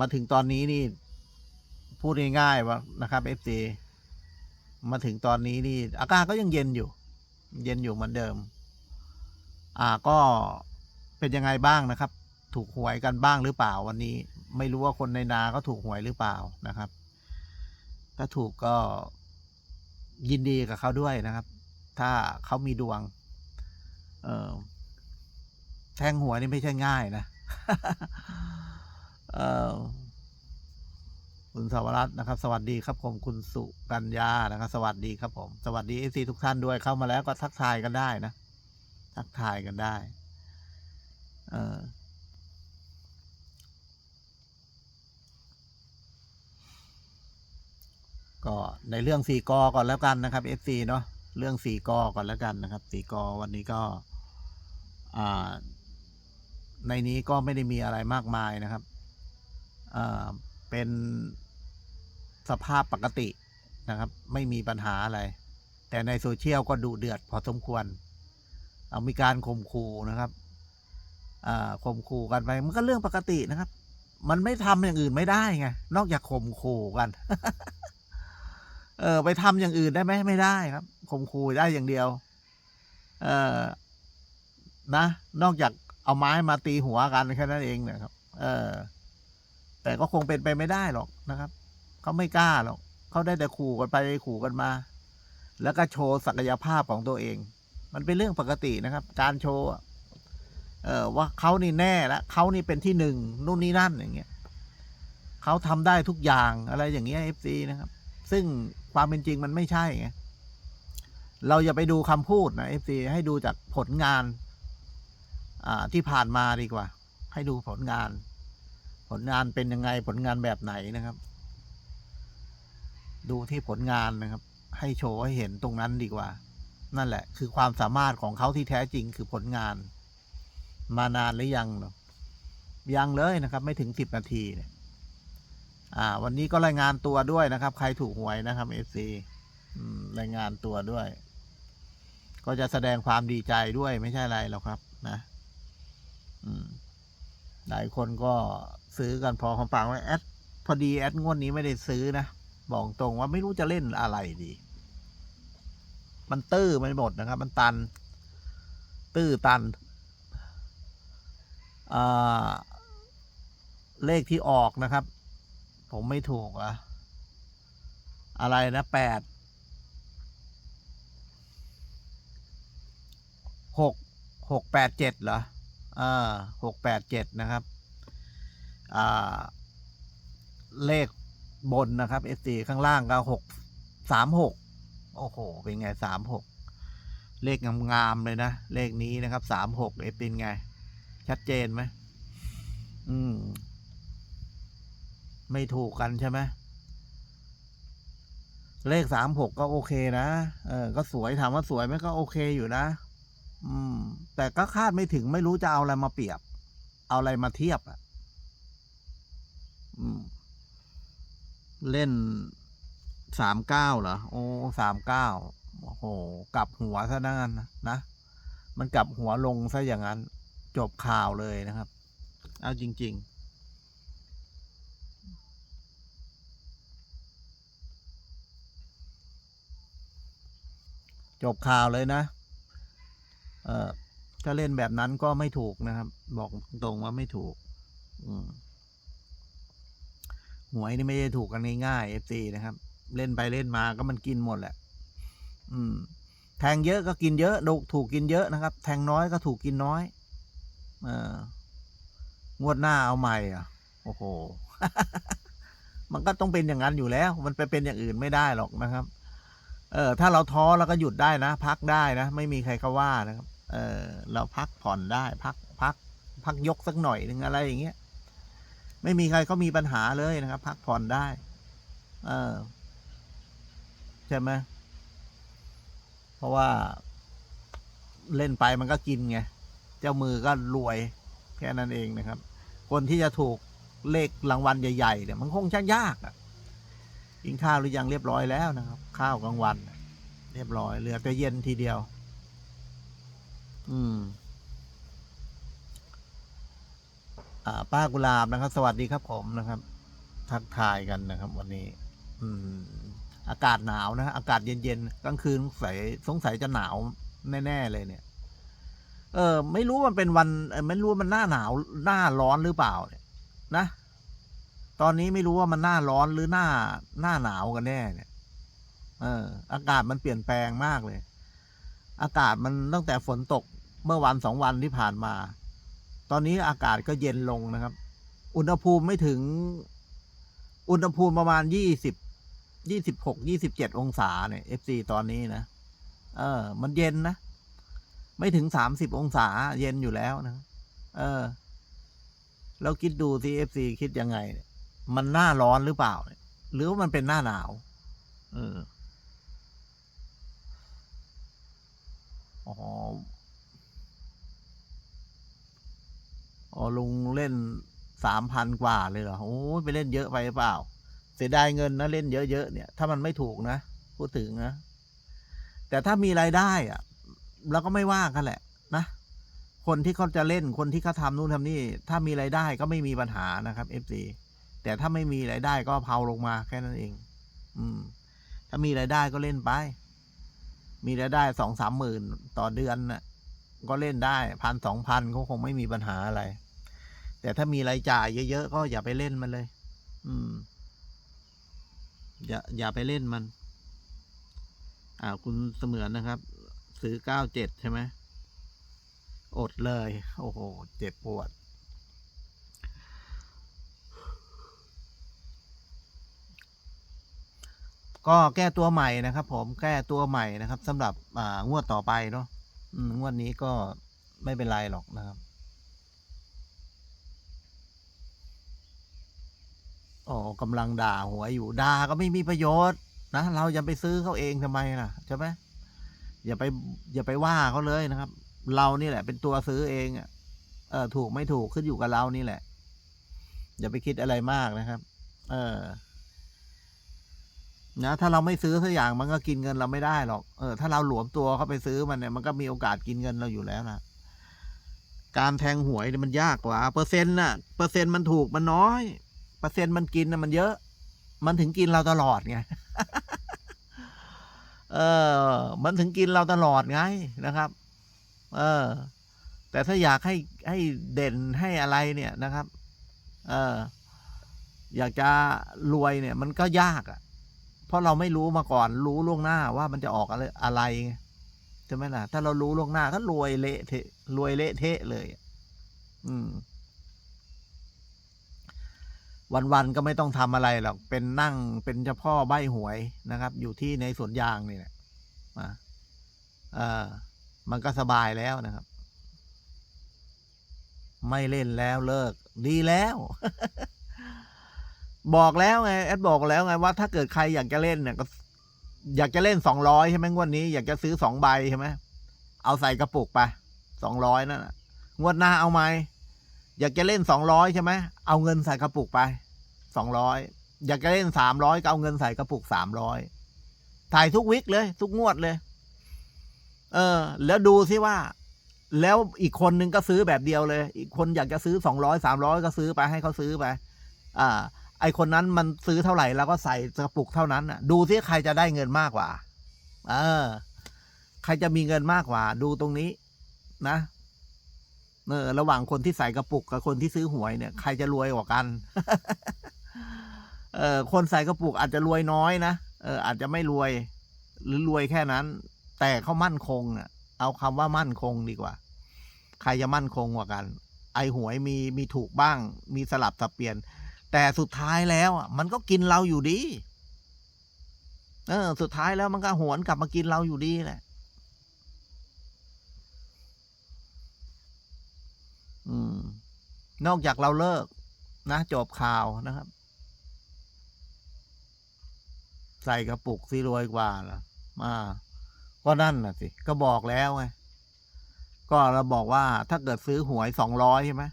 มาถึงตอนนี้นี่ พูดง่ายๆว่านะครับเอฟซีมาถึงตอนนี้นี่ อากาศก็ยังเย็นอยู่ เย็นอยู่เหมือนเดิม อ่าก็เป็นยังไงบ้างนะครับ ถูกหวยกันบ้างหรือเปล่าวันนี้ ไม่รู้ว่าคนในนาก็ถูกหวยหรือเปล่านะครับ ถ้าถูกก็ยินดีกับเขาด้วยนะครับ ถ้าเขามีดวง เออแทงหัวยนี่ไม่ใช่ง่ายนะ คุณสวรัตน์นะครับ สวัสดีครับผมคุณสุกัญญานะครับ สวัสดีครับผม สวัสดีเอซีทุกท่านด้วยเข้ามาแล้วก็ทักทายกันได้นะ ทักทายกันได้ เออก็ในเรื่องสี่กอก่อนแล้วกันนะครับ FC เนาะเรื่องสี่กอก่อนแล้วกันนะครับสี่กอวันนี้ก็ในนี้ก็ไม่ได้มีอะไรมากมายนะครับ เป็นสภาพปกตินะครับ ไม่มีปัญหาอะไร แต่ในโซเชียลก็ดูเดือดพอสมควร เอามีการข่มขู่นะครับข่มขู่กันไปมันก็เรื่องปกตินะครับ มันไม่ทำอย่างอื่นไม่ได้ไงนอกจากข่มขู่กัน เออ ไปทำอย่างอื่นได้ไหมไม่ได้ครับข่มขู่ได้อย่างเดียว เออนะ นอกจากเอาไม้มาตีหัวกันแค่นั้นเองนะครับ เออ แต่ก็คงเป็นไปไม่ได้หรอกนะครับ เขาไม่กล้าหรอก เขาได้แต่ขู่กันไปขู่กันมา แล้วก็โชว์ศักยภาพของตัวเอง มันเป็นเรื่องปกตินะครับ การโชว์เออว่าเขานี่แน่แล้วเขานี่เป็นที่หนึ่งนู่นนี่นั่นอย่างเงี้ยเขาทำได้ทุกอย่างอะไรอย่างเงี้ยเอฟซีนะครับ ซึ่งความเป็นจริงมันไม่ใช่ไงเราอย่าไปดูคำพูดนะเอฟซีให้ดูจากผลงาน อ่าที่ผ่านมาดีกว่า ให้ดูผลงาน ลงานเป็นยังไงผลงานแบบไหนนะครับ ดูที่ผลงานนะครับ ให้โชว์ให้เห็นตรงนั้นดีกว่า นั่นแหละ คือความสามารถของเขาที่แท้จริงคือผลงาน มานานหรือยังเนอะยังเลยนะครับ ไม่ถึงสิบนาทีเนี่ยอ่า วันนี้ก็รายงานตัวด้วยนะครับ ใครถูกหวยนะครับเอฟซีรายงานตัวด้วย ก็จะแสดงความดีใจด้วยไม่ใช่อะไรหรอกครับ นะ อืมหลายคนก็ ซื้อกันพอคำฟังว่าแอดพอดีแอดงวดนี้ไม่ได้ซื้อนะบอกตรงว่าไม่รู้จะเล่นอะไรดี มันตื้อมันหมดนะครับ มันตัน ตื้อตันเลขที่ออกนะครับ ผมไม่ถูกอะอะไรนะแปดหกหกแปดเจ็ดเหรออ่าหกแปดเจ็ดนะครับ เลขบนนะครับเอสข้างล่างก็หกสามหกโอ้โห เป็นไงสามหกเลขงามๆเลยนะ เลขนี้นะครับสามหกเอเป็นไง ชัดเจนไหมอืม ไม่ถูกกันใช่ไหมเลขสามหกก็โอเคนะเออ ก็สวยถามว่าสวยไหมก็โอเคอยู่นะ อืม แต่ก็คาดไม่ถึงไม่รู้จะเอาอะไรมาเปรียบ เอาอะไรมาเทียบอะ เล่นสามเก้าเหรอ โอ้สามเก้าโอ้โห กลับหัวซะนั่นนะ มันกลับหัวลงซะอย่างนั้น จบข่าวเลยนะครับ เอาจริง ๆจบข่าวเลยนะ เอ่อ ถ้าเล่นแบบนั้นก็ไม่ถูกนะครับ บอกตรงว่าไม่ถูก อืม หวยนี่ไม่ได้ถูกกันง่ายๆเอฟซีนะครับ เล่นไปเล่นมาก็มันกินหมดแหละ อืม แทงเยอะก็กินเยอะดูถูกกินเยอะนะครับ แทงน้อยก็ถูกกินน้อย เอองวดหน้าเอาใหม่อะ โอ้โห มันก็ต้องเป็นอย่างนั้นอยู่แล้ว มันไปเป็นอย่างอื่นไม่ได้หรอกนะครับ เออ ถ้าเราท้อเราก็หยุดได้นะ พักได้นะ ไม่มีใครเขาว่านะครับ เออ เราพักผ่อนได้ พักพัก พักยกสักหน่อยหนึ่งอะไรอย่างเงี้ย ไม่มีใครเขามีปัญหาเลยนะครับ พักผ่อนได้ เออใช่ไหมเพราะว่าเล่นไปมันก็กินไง เจ้ามือก็รวยแค่นั้นเองนะครับ คนที่จะถูกเลขรางวัลใหญ่ๆเนี่ยมันคงจะยากอะกินข้าวหรือยังเรียบร้อยแล้วนะครับ ข้าวกลางวัน เรียบร้อยเหลือแต่เย็นทีเดียว อืม อ่า ป้ากุลาบนะครับ สวัสดีครับผมนะครับ ทักทายกันนะครับ วันนี้ อืม อากาศหนาวนะอากาศเย็นๆกลางคืนสงสัยสงสัยจะหนาวแน่ๆเลยเนี่ย เออ ไม่รู้มันเป็นวันไม่รู้มันหน้าหนาวหน้าร้อนหรือเปล่า เนี่ย นะตอนนี้ไม่รู้ว่ามันหน้าร้อนหรือหน้าหน้าหนาวกันแน่เนี่ย เออ อากาศมันเปลี่ยนแปลงมากเลย อากาศมันตั้งแต่ฝนตกเมื่อวันสองวันที่ผ่านมา อนนี้อากาศก็เย็นลงนะครับ อุณหภูมิไม่ถึง อุณหภูมิประมาณยี่สิบยี่สิบหกยี่สิบเจ็ดองศาเนี่ย FC ตอนนี้นะ เออ มันเย็นนะ ไม่ถึงสามสิบองศา เย็นอยู่แล้วนะ เออ แล้วคิดดูที่ FC คิดยังไง มันหน้าร้อนหรือเปล่าเนี่ยหรือว่ามันเป็นหน้าหนาว เอออ อ๋อลุงเล่นสามพันกว่าเลยเหรอ โอ้ยไปเล่นเยอะไปเปล่า เสียดายเงินนะเล่นเยอะๆเนี่ย ถ้ามันไม่ถูกนะ พูดถึงนะ แต่ถ้ามีรายได้อะเราก็ไม่ว่ากันแหละ นะ คนที่เขาจะเล่นคนที่เขาทำนู่นทำนี่ ถ้ามีรายได้ก็ไม่มีปัญหานะครับ FC แต่ถ้าไม่มีรายได้ก็เผาลงมาแค่นั้นเอง อืม ถ้ามีรายได้ก็เล่นไป มีรายได้สองสามหมื่นต่อเดือนน่ะ ก็เล่นได้พันสองพันก็คงไม่มีปัญหาอะไร แต่ถ้ามีรายจ่ายเยอะๆก็อย่าไปเล่นมันเลย อืม อย่าอย่าไปเล่นมัน อ่า คุณเสมือนนะครับ ซื้อเก้าเจ็ดใช่ไหมอดเลย โอ้โห เจ็บปวด ก็แก้ตัวใหม่นะครับผม แก้ตัวใหม่นะครับสำหรับ อ่างวดต่อไปเนาะงวดนี้ก็ไม่เป็นไรหรอกนะครับ อ๋อกำลังด่าหัวอยู่ด่าก็ไม่มีประโยชน์นะเราอย่าไปซื้อเขาเองทำไมล่ะใช่ไหมอย่าไปอย่าไปว่าเขาเลยนะครับ เรานี่แหละ เป็นตัวซื้อเองอะเออถูกไม่ถูกขึ้นอยู่กับเรานี่แหละ อย่าไปคิดอะไรมากนะครับ เออนะถ้าเราไม่ซื้อสักอย่างมันก็กินเงินเราไม่ได้หรอกเออถ้าเราหลวมตัวเข้าไปซื้อมันเนี่ยมันก็มีโอกาสกินเงินเราอยู่แล้วนะการแทงหวยเนี่ยมันยากกว่า เปอร์เซ็นต์น่ะ เปอร์เซ็นต์มันถูกมันน้อย ปอร์เซ็นต์มันกินนะมันเยอะ มันถึงกินเราตลอดไงเออ มันถึงกินเราตลอดไงนะครับ เออ แต่ถ้าอยากให้ให้เด่นให้อะไรเนี่ยนะครับ เออ อยากจะรวยเนี่ย มันก็ยากอะ่ะ เพราะเราไม่รู้มาก่อน รู้ล่วงหน้าว่ามันจะออกอะไรอะไรใช่ไหมล่ะ ถ้าเรารู้ล่วงหน้าก็รวยเละเทะรวยเละเทะเลย อืม วันๆก็ไม่ต้องทำอะไรหรอก เป็นนั่งเป็นเฉพาะใบหวยนะครับ อยู่ที่ในสวนยางนี่แหละมาเออมันก็สบายแล้วนะครับ ไม่เล่นแล้วเลิก ดีแล้ว บอกแล้วไงแอดบอกแล้วไงว่า ถ้าเกิดใครอยากจะเล่นเนี่ยก็อยากจะเล่นสองร้อยใช่ไหมงวดนี้อยากจะซื้อสองใบใช่ไหมเอาใส่กระปุกไปสองร้อยนั่นน่ะงวดหน้าเอาไหมอยากจะเล่นสองร้อยใช่ไหมเอาเงินใส่กระปุกไป สองร้อยอยากจะเล่นสามร้อยก็เอาเงินใส่กระปุกสามร้อยถ่ายทุกวิกเลย ทุกงวดเลย เออ แล้วดูซิว่า แล้วอีกคนนึงก็ซื้อแบบเดียวเลย อีกคนอยากจะซื้อสองร้อยสามร้อยก็ซื้อไปให้เขาซื้อไป อ่า ไอคนนั้นมันซื้อเท่าไหร่เราก็ใส่กระปุกเท่านั้นอะ ดูซิใครจะได้เงินมากกว่า เออ ใครจะมีเงินมากกว่า ดูตรงนี้ นะเออระหว่างคนที่ใส่กระปุกกับคนที่ซื้อหวยเนี่ย ใครจะรวยกว่ากัน เออคนใส่กระปุกอาจจะรวยน้อยนะเอออาจจะไม่รวย หรือรวยแค่นั้น แต่เขามั่นคงอะเอาคำว่ามั่นคงดีกว่า ใครจะมั่นคงกว่ากัน ไอหวยมีมีถูกบ้าง มีสลับสับเปลี่ยน แต่สุดท้ายแล้วมันก็กินเราอยู่ดีเออสุดท้ายแล้วมันก็หวนกลับมากินเราอยู่ดีแหละอืม นอกจากเราเลิก นะ จบข่าวนะครับ ใส่กระปุกซีรวยกว่าล่ะ มา ก็นั่นน่ะสิ ก็บอกแล้วไง ก็เราบอกว่าถ้าเกิดซื้อหวยสองร้อยใช่ไหม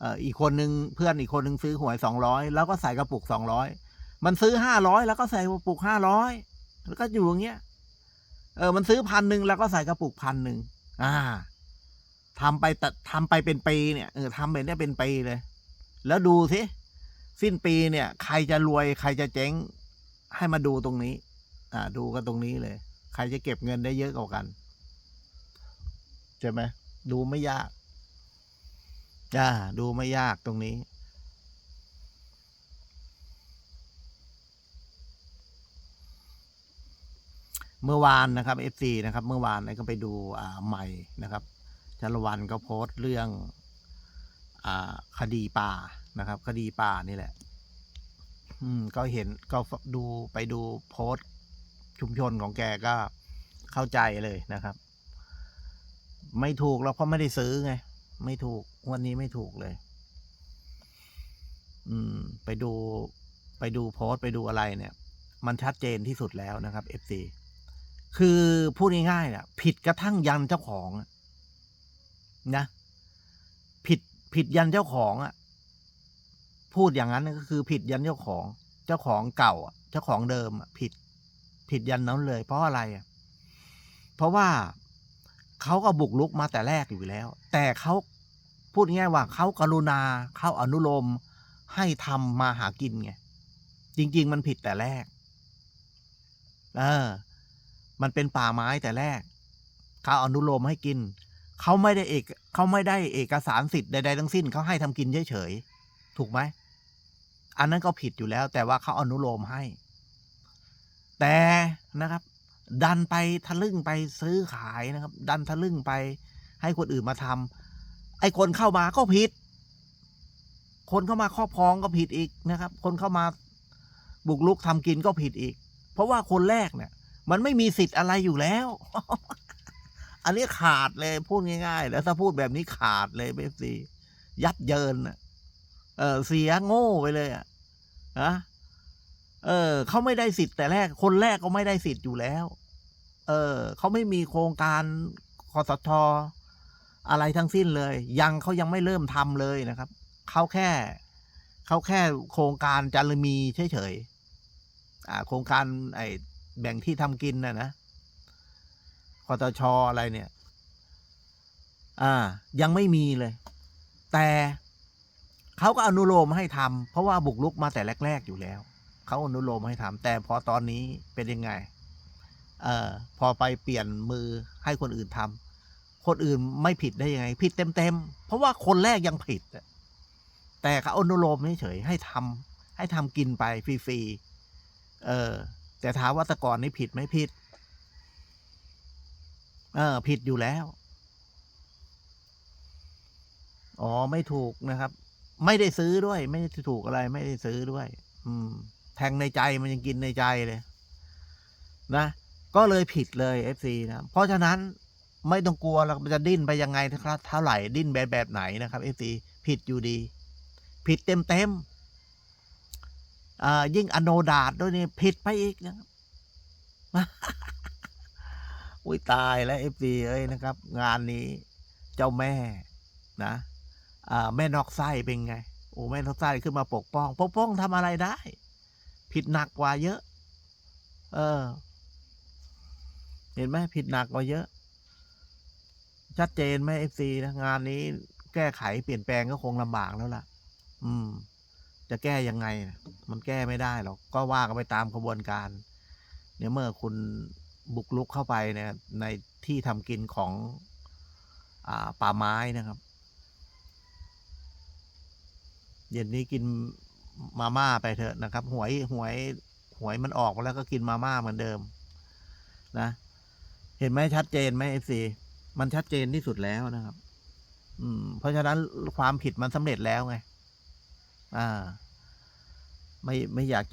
เอออีกคนนึงเพื่อนอีกคนนึงซื้อหวยสองร้อยแล้วก็ใส่กระปุกสองร้อยมันซื้อห้าร้อยแล้วก็ใส่กระปุกห้าร้อยแล้วก็อยู่อย่างเงี้ย เออ มันซื้อพันหนึ่งแล้วก็ใส่กระปุกพันหนึ่งอ่าทำไปแต่ทำไปเป็นปีเนี่ยเออทำไปเนี่ยเป็นปีเลย แล้วดูสิสิ้นปีเนี่ย ใครจะรวยใครจะเจ๊ง ให้มาดูตรงนี้ อ่า ดูกันตรงนี้เลย ใครจะเก็บเงินได้เยอะกว่ากันใช่ไหมดูไม่ยากอ่าดูไม่ยากตรงนี้ เมื่อวานนะครับ FC นะครับ เมื่อวานเนี่ยก็ไปดูอ่าใหม่นะครับจารวันก็โพสต์เรื่องอ่าคดีป่านะครับ คดีป่านี่แหละ อืม ก็เห็นก็ดูไปดูโพสต์ชุมชนของแกก็เข้าใจเลยนะครับ ไม่ถูกแล้วเพราะไม่ได้ซื้อไง ไม่ถูกวันนี้ไม่ถูกเลย อืม ไปดู ไปดูโพสต์ไปดูอะไรเนี่ย มันชัดเจนที่สุดแล้วนะครับ FC คือพูดง่ายๆเนี่ยผิดกระทั่งยันเจ้าของนะผิดผิดยันเจ้าของอะ พูดอย่างนั้นก็คือผิดยันเจ้าของ เจ้าของเก่า เจ้าของเดิมผิด ผิดยันนั้นเลย เพราะอะไรเพราะว่าเขาก็บุกลุกมาแต่แรกอยู่แล้ว แต่เขาพูดง่ายว่าเขากรุณาเขาอนุโลมให้ทำมาหากินไงจริง ๆ มันผิดแต่แรก เออ มันเป็นป่าไม้แต่แรกเขาอนุโลมให้กินเขาไม่ได้เอกเขาไม่ได้เอกสารสิทธิ์ใดๆทั้งสิ้นเขาให้ทำกินเฉยๆถูกไหม อันนั้นก็ผิดอยู่แล้ว แต่ว่าเขาอนุโลมให้ แต่นะครับ ดันไปทะลึ่งไปซื้อขายนะครับ ดันทะลึ่งไปให้คนอื่นมาทำไอ้คนเข้ามาก็ผิด คนเข้ามาครอบครองก็ผิดอีกนะครับ คนเข้ามาบุกลุกทำกินก็ผิดอีก เพราะว่าคนแรกเนี่ย มันไม่มีสิทธิ์อะไรอยู่แล้ว อันนี้ขาดเลยพูดง่ายๆ แล้วถ้าพูดแบบนี้ขาดเลยเบฟซียับเยินอะ เออเสียโง่ไปเลยอะนะเออเขาไม่ได้สิทธิ์แต่แรก คนแรกก็ไม่ได้สิทธิ์อยู่แล้ว เออเขาไม่มีโครงการคอสชอะไรทั้งสิ้นเลย ยังเขายังไม่เริ่มทำเลยนะครับเขาแค่เขาแค่โครงการจารมีเฉยๆอ่า โครงการไอ้แบ่งที่ทำกินนะนะคอตชอะไรเนี่ย อ่า ยังไม่มีเลย แต่ เขาก็อนุโลมให้ทำเพราะว่าบุกลุกมาแต่แรก ๆอยู่แล้ว เขาอนุโลมให้ทำแต่พอตอนนี้เป็นยังไง เอ่อพอไปเปลี่ยนมือให้คนอื่นทำคนอื่นไม่ผิดได้ยังไง ผิดเต็มๆเพราะว่าคนแรกยังผิดแต่เขาอนุโลมเฉยให้ทำให้ทำกินไปฟรีๆเออ แต่ถามว่าต่ก่อนนี้ผิดไหมผิด เออ ผิดอยู่แล้ว อ๋อ ไม่ถูกนะครับ ไม่ได้ซื้อด้วย ไม่ได้ถูกอะไร ไม่ได้ซื้อด้วย อืม แทงในใจมันยังกินในใจเลย นะ ก็เลยผิดเลยเอฟซีนะเพราะฉะนั้นไม่ต้องกลัวเราจะดิ้นไปยังไงนะครับเท่าไหร่ดิ้นแบบแบบไหนนะครับเอฟซีผิดอยู่ดี ผิดเต็มเต็มอ่ายิ่งอโนดาตด้วยนี่ผิดไปอีกนะครับอุ้ยตายแล้วเอฟซีเอ้ยนะครับ งานนี้เจ้าแม่นะ แม่นอกไส้เป็นไง โอ้แม่นอกไส้ขึ้นมาปกป้อง ปกป้องทำอะไรได้ ผิดหนักกว่าเยอะ เออ เห็นไหมผิดหนักกว่าเยอะ ชัดเจนไหมเอฟซีนะงานนี้ แก้ไขเปลี่ยนแปลงก็คงลำบากแล้วล่ะ อืม จะแก้ยังไงนะมันแก้ไม่ได้หรอก ก็ว่ากันไปตามกระบวนการ เนี่ยเมื่อคุณบุกลุกเข้าไปเนี่ยในที่ทำกินของ อ่า ป่าไม้นะครับ เย็นนี้กินมาม่าไปเถอะนะครับ หวยหวยหวยมันออกมาแล้วก็กินมาม่าเหมือนเดิม นะ เห็นไหมชัดเจนไหมเอฟซีมันชัดเจนที่สุดแล้วนะครับ อืม เพราะฉะนั้นความผิดมันสำเร็จแล้วไง อ่า ไม่ไม่อยากจะ